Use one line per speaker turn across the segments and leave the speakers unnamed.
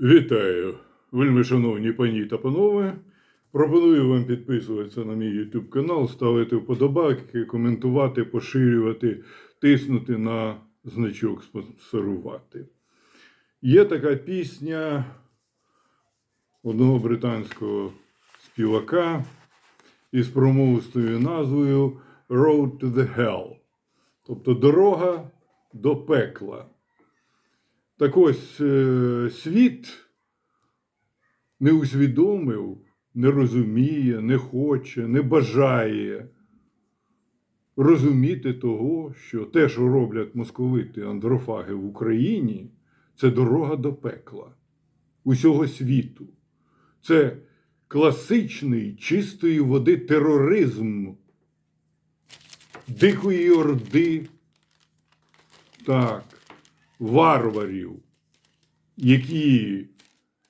Вітаю, вельми шановні пані та панове. Пропоную вам підписуватися на мій YouTube канал, ставити вподобайки, коментувати, поширювати, тиснути на значок спонсорувати. Є така пісня одного британського співака із промовистою назвою Road to the Hell, тобто дорога до пекла. Так ось е, світ не усвідомив, не розуміє, не хоче, не бажає розуміти того, що те, що роблять московити андрофаги в Україні, це дорога до пекла усього світу. Це класичний чистої води тероризм дикої орди. Так варварів, які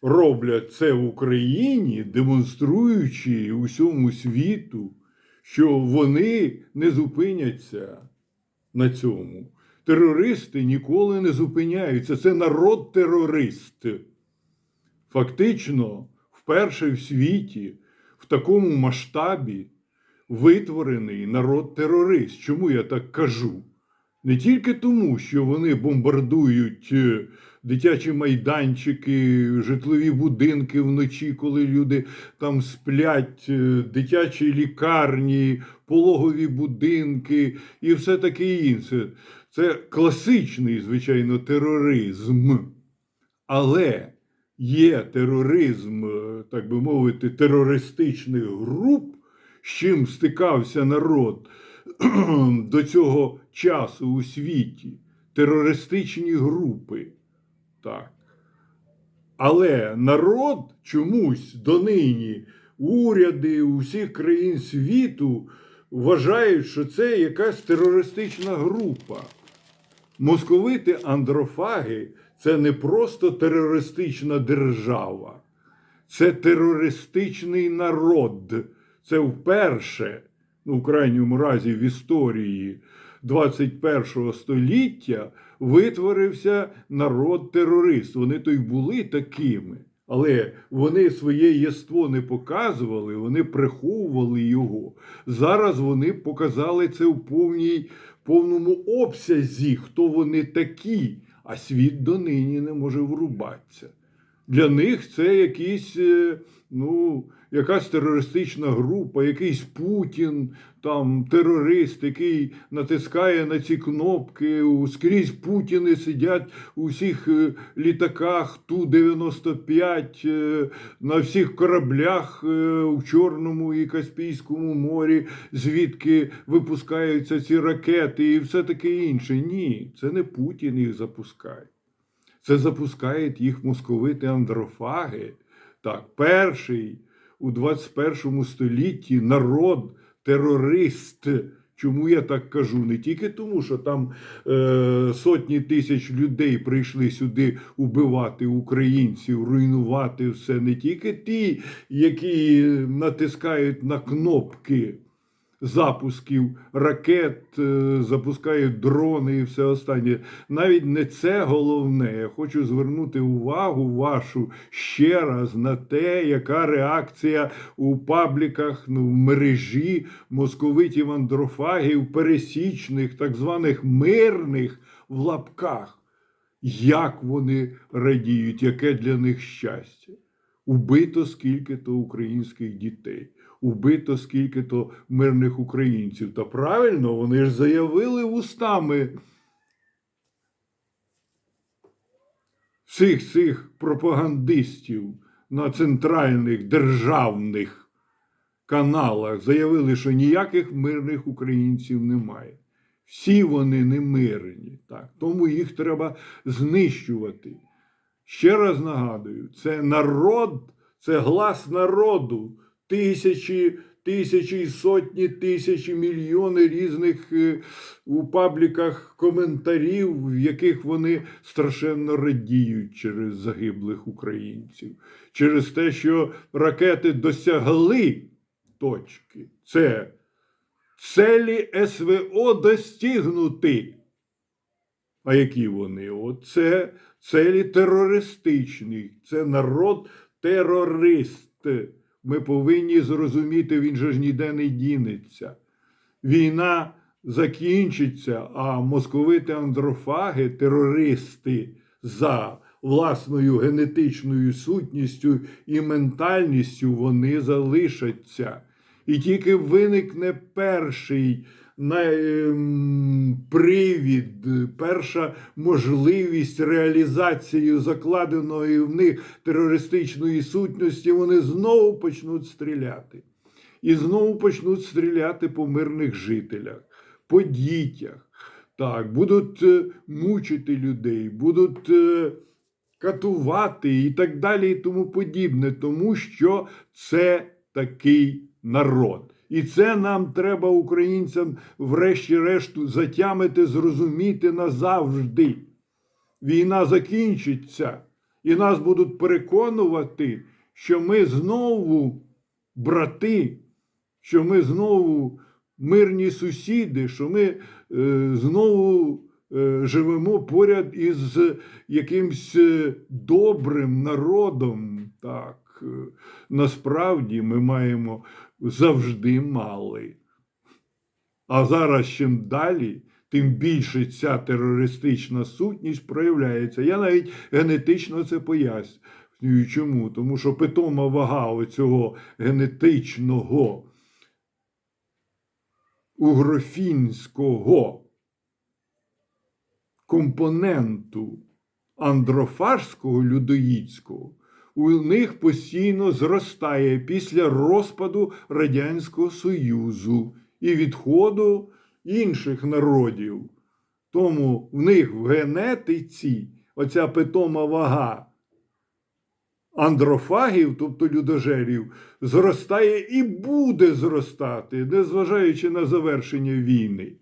роблять це в Україні, демонструючи усьому світу, що вони не зупиняться на цьому. Терористи ніколи не зупиняються. Це народ терорист. Фактично, вперше в світі, в такому масштабі витворений народ терорист. Чому я так кажу? Не тільки тому, що вони бомбардують е, дитячі майданчики, житлові будинки вночі, коли люди там сплять, е, дитячі лікарні, пологові будинки і все таке інше. Це класичний, звичайно, тероризм. Але є тероризм, е, так би мовити, терористичних груп, з чим стикався народ до цього часу у світі терористичні групи. Так. Але народ чомусь донині, уряди усіх країн світу вважають, що це якась терористична група. Московити андрофаги це не просто терористична держава, це терористичний народ. Це вперше ну, в крайньому разі в історії 21 століття витворився народ-терорист. Вони то й були такими. Але вони своє єство не показували, вони приховували його. Зараз вони показали це в повній, повному обсязі, хто вони такі, а світ донині не може врубатися. Для них це якісь, е, ну, якась терористична група, якийсь Путін, там терорист, який натискає на ці кнопки. Скрізь Путіни сидять у всіх е, літаках Ту-95, е, на всіх кораблях у Чорному і Каспійському морі, звідки випускаються ці ракети і все таке інше. Ні, це не Путін їх запускає. Це запускають їх московити андрофаги. Так, перший у 21 столітті народ терорист. Чому я так кажу? Не тільки тому, що там е, сотні тисяч людей прийшли сюди убивати українців, руйнувати все, не тільки ті, які натискають на кнопки запусків ракет, е, запускають дрони і все останнє. Навіть не це головне. Я хочу звернути увагу вашу ще раз на те, яка реакція у пабліках ну, в мережі московитів андрофагів, пересічних, так званих мирних в лапках. Як вони радіють, яке для них щастя? Убито скільки то українських дітей убито скільки-то мирних українців. Та правильно, вони ж заявили вустами всіх цих пропагандистів на центральних державних каналах, заявили, що ніяких мирних українців немає. Всі вони не мирні, так. тому їх треба знищувати. Ще раз нагадую, це народ, це глас народу тисячі, тисячі, сотні тисячі, мільйони різних е, у пабліках коментарів, в яких вони страшенно радіють через загиблих українців, через те, що ракети досягли точки. Це целі СВО достигнути. А які вони? От це целі терористичні, це народ терорист. Ми повинні зрозуміти, він же ж ніде не дінеться. Війна закінчиться, а московити андрофаги, терористи за власною генетичною сутністю і ментальністю, вони залишаться. І тільки виникне перший привід, перша можливість реалізації закладеної в них терористичної сутності, вони знову почнуть стріляти. І знову почнуть стріляти по мирних жителях, по дітях. Так, будуть е, мучити людей, будуть е, катувати і так далі, і тому подібне, тому що це такий народ. І це нам треба українцям, врешті-решту, затямити, зрозуміти назавжди. Війна закінчиться, і нас будуть переконувати, що ми знову брати, що ми знову мирні сусіди, що ми е, знову е, живемо поряд із якимсь е, добрим народом. Так, насправді ми маємо завжди мали. А зараз чим далі, тим більше ця терористична сутність проявляється. Я навіть генетично це пояснюю. Чому? Тому що питома вага оцього генетичного угрофінського компоненту андрофарського людоїдського у них постійно зростає після розпаду Радянського Союзу і відходу інших народів. Тому в них в генетиці оця питома вага андрофагів, тобто людожерів, зростає і буде зростати, незважаючи на завершення війни.